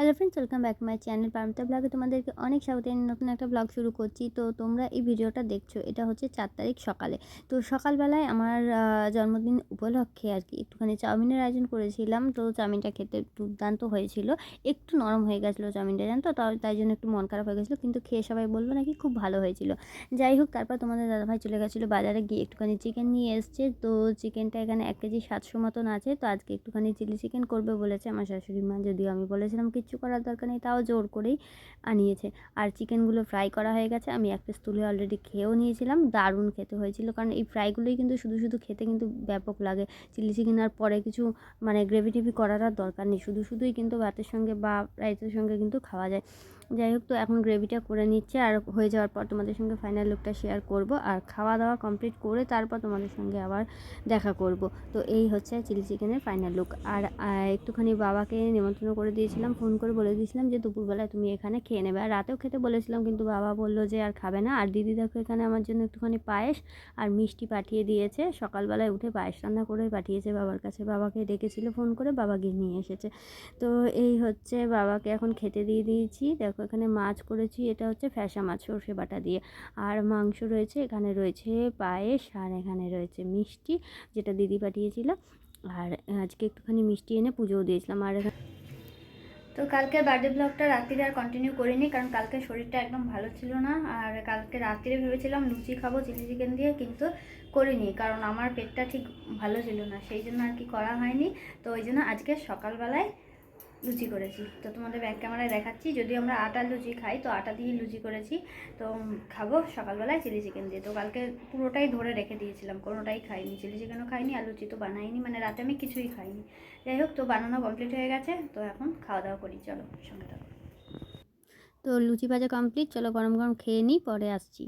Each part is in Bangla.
Hello friends welcome back my channel Paramita ব্লগে তোমাদেরকে অনেক স্বাগত। নতুন একটা ব্লগ শুরু করছি। তো তোমরা এই ভিডিওটা দেখছ। এটা হচ্ছে চার তারিখ সকালে। তো সকালবেলায় আমার জন্মদিন উপলক্ষে আর কি একটুখানি চাউমিনের আয়োজন করেছিলাম। তো চাউমিনটা খেতে দুর্দান্ত হয়েছিল। একটু নরম হয়ে গেছিল চাউমিনটা, জানো তো? তাই- জন্য একটু মন খারাপ হয়ে গেছিল। কিন্তু খেয়ে সবাই বলল নাকি খুব ভালো হয়েছিল। যাই হোক, তারপর তোমাদের দাদাভাই চলে গেছিল বাজারে গিয়ে একটুখানি চিকেন নিয়ে এসছে। তো চিকেনটা এখানে এক কেজি সাতশো মতন আছে। তো আজকে একটুখানি চিলি চিকেন করবে বলেছে আমার শাশুড়ি মা। যদিও আমি বলেছিলাম কিচ্ছু করার দরকার নেই, তাও জোর করেই আনিয়েছে। আর চিকেনগুলো ফ্রাই করা হয়ে গেছে, আমি এক পিস তুলে অলরেডি খেয়েও নিয়েছিলাম, দারুণ খেতে হয়েছিল। কারণ এই ফ্রাইগুলোই কিন্তু শুধু শুধু খেতে কিন্তু ব্যাপক লাগে। চিলি চিকেন আর পরে কিছু মানে গ্রেভি টেভি করার আর দরকার নেই, শুধু শুধুই কিন্তু ভাতের সঙ্গে বা রাইসের সঙ্গে কিন্তু খাওয়া যায়। যাই হোক তো এখন গ্রেভিটা করে নিচ্ছে আর হয়ে যাওয়ার পর তোমাদের সঙ্গে ফাইনাল লুকটা শেয়ার করব আর খাওয়া দাওয়া কমপ্লিট করে তারপর তোমাদের সঙ্গে আবার দেখা করব। তো এই হচ্ছে চিলি চিকেনের ফাইনাল লুক আর একটুখানি বাবাকে নিমন্ত্রণ করে দিয়েছিলাম ফোন করে বলে দিয়েছিলাম যে দুপুরবেলায় তুমি এখানে খেয়ে নেবে। আর রাতেও খেতে বলেছিলাম কিন্তু বাবা বলল যে আর খাবে না। আর দিদি দেখো এখানে আমার জন্য একটুখানি পায়েস আর মিষ্টি পাঠিয়ে দিয়েছে। সকালবেলায় উঠে পায়েস রান্না করে পাঠিয়েছে বাবার কাছে। বাবাকে ডেকেছিল ফোন করে বাবা গিয়ে নিয়ে এসেছে। তো এই হচ্ছে বাবাকে এখন খেতে দিয়ে দিয়েছি। দেখো এখানে মাছ করেছি, এটা হচ্ছে ফ্যাসা মাছ, সর্ষে বাটা দিয়ে। আর মাংস রয়েছে, এখানে রয়েছে পায়েস, আর এখানে রয়েছে মিষ্টি, যেটা দিদি পাঠিয়েছিল। আর আজকে একটুখানি মিষ্টি এনে পুজোও দিয়েছিলাম, আর তো কালকে বার্থডে ব্লগটা রাত্রিরে আর কন্টিনিউ করিনি, কারণ কালকে শরীরটা একদম ভালো ছিল না। আর কালকে রাত্রিরে ভেবেছিলাম লুচি খাব, চিলি চিকেন দিয়ে, কিন্তু করিনি, কারণ আমার পেটটা ঠিক ভালো ছিল না, সেই জন্য আর কি করা হয়নি। তো ওই জন্য আজকে সকালবেলায় লুচি করেছি। তো তোমাদের ব্যাক ক্যামেরায় দেখাচ্ছি, যদি আমরা আটার লুচি খাই, তো আটা দিয়ে লুচি করেছি। তো খাব সকালবেলায় চিলি চিকেন দিয়ে। তো কালকে পুরোটাই ধরে রেখে দিয়েছিলাম, কোনোটাই খাইনি। চিলি চিকেনও খাইনি আর লুচি তো বানাইনি মানে রাতে আমি কিছুই খাইনি। যাই হোক, তো বানানো কমপ্লিট হয়ে গেছে, তো এখন খাওয়া দাওয়া করি, চলো সঙ্গে তো লুচি ভাজা কমপ্লিট চলো গরম গরম খেয়ে নিই, পরে আসছি।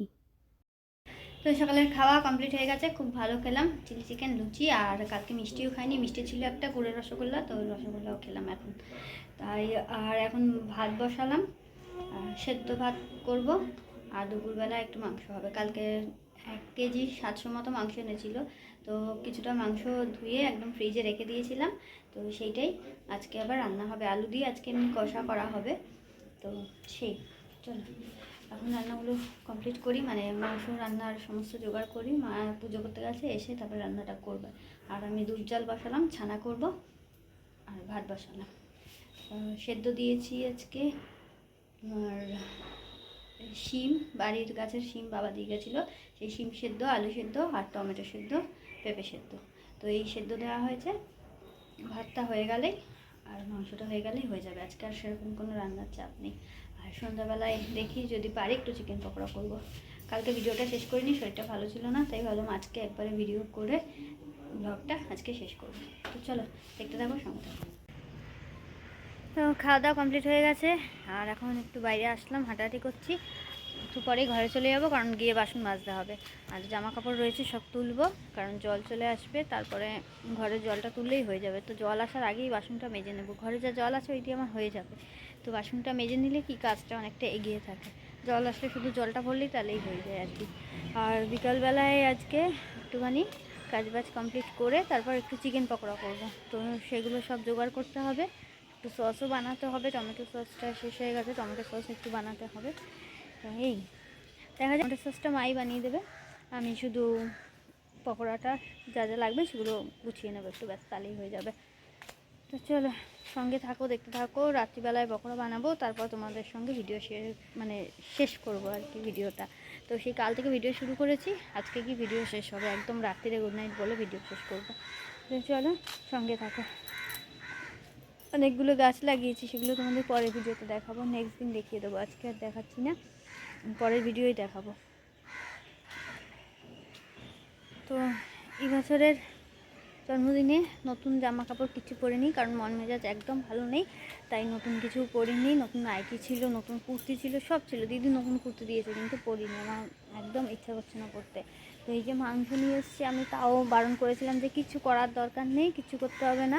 তো সকালের খাওয়া কমপ্লিট হয়ে গেছে, খুব ভালো খেলাম। চিলি চিকেন লুচি, আর কালকে মিষ্টিও খাইনি। মিষ্টি ছিল একটা, গুড়ের রসগোল্লা, তো রসগোল্লাও খেলাম এখন। তাই আর এখন ভাত বসালাম সেদ্ধ ভাত করব। আর দুপুরবেলা একটু মাংস হবে। কালকে এক কেজি সাতশো মতো মাংস এনেছিল। তো কিছুটা মাংস ধুয়ে একদম ফ্রিজে রেখে দিয়েছিলাম। তো সেইটাই। আজকে আবার রান্না হবে। আলু দিয়ে আজকে এমনি কষা করা হবে। তো সেই, চলো। এখন রান্নাগুলো কমপ্লিট করি মানে মাংস রান্নার সমস্ত জোগাড় করি, মা পুজো করতে গেছে, এসে তারপরে রান্নাটা করবে। আর আমি দুধ জাল বসালাম, ছানা করব, আর ভাত বসালাম। সেদ্ধ দিয়েছি আজকে আর শিম, বাড়ির গাছের শিম বাবা দিয়ে গেছিল। সেই শিম সেদ্ধ, আলু সেদ্ধ আর টমেটো সেদ্ধ, পেঁপে সেদ্ধ। তো এই সেদ্ধ দেওয়া হয়েছে। ভাতটা হয়ে গেলেই, আর মাংসটা হয়ে গেলেই হয়ে যাবে। আজকে আর সেরকম কোনো রান্নার চাপ নেই। সন্ধ্যাবেলায় দেখি যদি পারি একটু চিকেন পকোড়া করব। কালকে ভিডিওটা শেষ করিনি, শরীরটা ভালো ছিল না, তাই ভাবলাম আজকে একবারে ভিডিও করে ব্লগটা আজকে শেষ করব। তো চলো, দেখতে থাকো, সঙ্গে তো খাওয়া দাওয়া কমপ্লিট হয়ে গেছে, আর এখন একটু বাইরে আসলাম, হাঁটাহাঁটি করছি। একটু পরেই ঘরে চলে যাব, কারণ গিয়ে বাসন মাজতে হবে। আর জামা কাপড় রয়েছে, সব তুলবো, কারণ জল চলে আসবে, তারপরে ঘরে জলটা তুললেই হয়ে যাবে। তো জল আসার আগেই বাসনটা মেজে নেব। ঘরে যা জল আছে, ওইটি আমার হয়ে যাবে। তো বাসনটা মেজে নিলে কি কাজটা অনেকটা এগিয়ে থাকে? জল আসলে শুধু জলটা ভরলেই তাহলেই হয়ে যায় আর কি। আর বিকালবেলায় আজকে একটুখানি কাজবাজ কমপ্লিট করে তারপর একটু চিকেন পকোড়া করব। তো সেগুলো সব জোগাড় করতে হবে। একটু সসও বানাতে হবে। টমেটো সসটা শেষ হয়ে গেছে। টমেটো সস একটু বানাতে হবে। এই, দেখা যায় টমেটো সসটা মাই বানিয়ে দেবে। আমি শুধু পকোড়াটা যা যা লাগবে সেগুলো গুছিয়ে নেব। একটু ব্যাস তাহলেই হয়ে যাবে। তো চলো সঙ্গে থাকো, দেখতে থাকো, রাত্রিবেলায় পকোড়া বানাবো, তারপর তোমাদের সঙ্গে ভিডিও শেয়ার মানে শেষ করব আর কি ভিডিওটা তো সেই কাল থেকে ভিডিও শুরু করেছি, আজকে কি ভিডিও শেষ হবে? একদম রাত্রিরে গুড নাইট বলে ভিডিও শেষ করব। তো চলো সঙ্গে থাকো। অনেকগুলো গাছ লাগিয়েছি, সেগুলো তোমাদের পরের ভিডিওতে দেখাবো। নেক্সট দিন দেখিয়ে দেবো, আজকে আর দেখাচ্ছি না, পরের ভিডিওই দেখাবো। তো এই বছরের জন্মদিনে নতুন জামা কাপড় কিছু পরিনি, কারণ মন মেজাজ একদম ভালো নেই, তাই নতুন কিছু পরিনি, নতুন নাইটি ছিল, নতুন কুর্তি ছিল, সব ছিল। দিদি নতুন কুর্তি দিয়েছে, কিন্তু পরিনি, আমার একদম ইচ্ছা করছে না করতে তো এই যে মাংস নিয়ে এসেছি আমি, তাও বারণ করেছিলাম যে কিছু করার দরকার নেই, কিছু করতে হবে না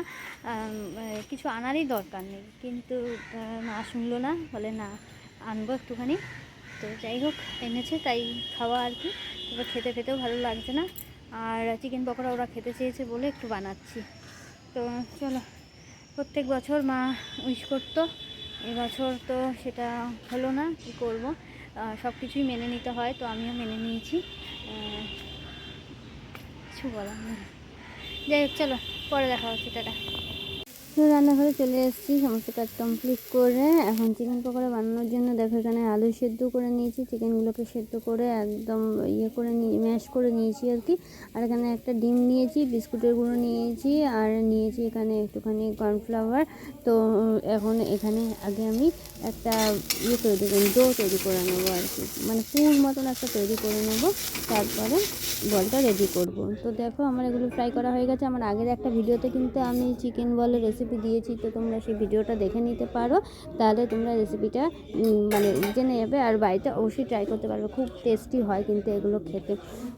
কিছু আনারই দরকার নেই। কিন্তু মা শুনলো না, বলে না, আনব একটুখানি। তো যাই হোক, এনেছে, তাই খাওয়া আর কি। এবার খেতে, খেতেও ভালো লাগছে না। আর চিকেন পকোড়া ওরা খেতে চেয়েছে বলে একটু বানাচ্ছি। তো চলো, প্রত্যেক বছর মা উইশ করতো, এবছর তো সেটা হলো না, কি করব? সব কিছুই মেনে নিতে হয়, তো আমিও মেনে নিয়েছি। কিছু বলার যাই হোক, চলো, পরে দেখা হচ্ছে, টাটা। তো রান্নাঘরে চলে এসেছি, সমস্ত কাজ কমপ্লিট করে। এখন চিকেন পকোড়া বানানোর জন্য দেখো এখানে আলু সেদ্ধ করে নিয়েছি চিকেনগুলোকে সেদ্ধ করে একদম ইয়ে করে নিয়ে ম্যাশ করে নিয়েছি আর কি। আর এখানে একটা ডিম নিয়েছি, বিস্কুটের গুঁড়ো নিয়েছি, আর নিয়েছি এখানে একটুখানি কর্নফ্লাওয়ার তো এখন এখানে আগে আমি একটা ইয়ে তৈরি করি ডো তৈরি করে নেব আর কি। মানে পুর মতন একটা তৈরি করে নেব, তারপরে বলটা রেডি করব। তো দেখো আমার এগুলো ফ্রাই করা হয়ে গেছে। আমার আগের একটা ভিডিওতে কিন্তু আমি চিকেন বলের রেসিপি দিয়েছি, তো তোমরা সেই ভিডিওটা দেখে নিতে পারো। তাহলে তোমরা রেসিপিটা মানে জেনে যাবে আর বাড়িতে অবশ্যই ট্রাই করতে পারবে। খুব টেস্টি হয় কিন্তু এগুলো খেতে।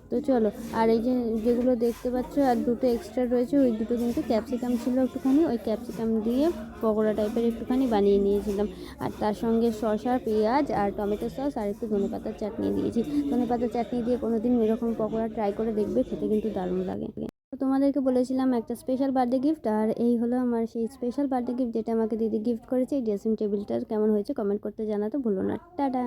তো চলো, আর এই যে যেগুলো দেখতে পাচ্ছ, আর দুটো এক্সট্রা রয়েছে, ওই দুটো কিন্তু ক্যাপসিকাম ছিল একটুখানি। ওই ক্যাপসিকাম দিয়ে পকোড়া টাইপের একটুখানি বানিয়ে নিয়েছিলাম। আর তার সঙ্গে শসা পেঁয়াজ আর টমেটো সস আর একটু ধনেপাতার চাটনি দিয়েছি। ধনেপাতার চাটনি দিয়ে কোনো দিন এরকম পকোড়া ট্রাই করে দেখবে, খেতে কিন্তু দারুণ লাগে। তো তোমাদেরকে বলেছিলাম একটা স্পেশাল বার্থডে গিফট আর এই হলো আমার সেই স্পেশাল বার্থডে গিফট যেটা আমাকে দিদি গিফট করেছে, এই ড্রেসিং টেবিলটার কেমন হয়েছে কমেন্ট করতে জানাতে ভুলো না। টাটা!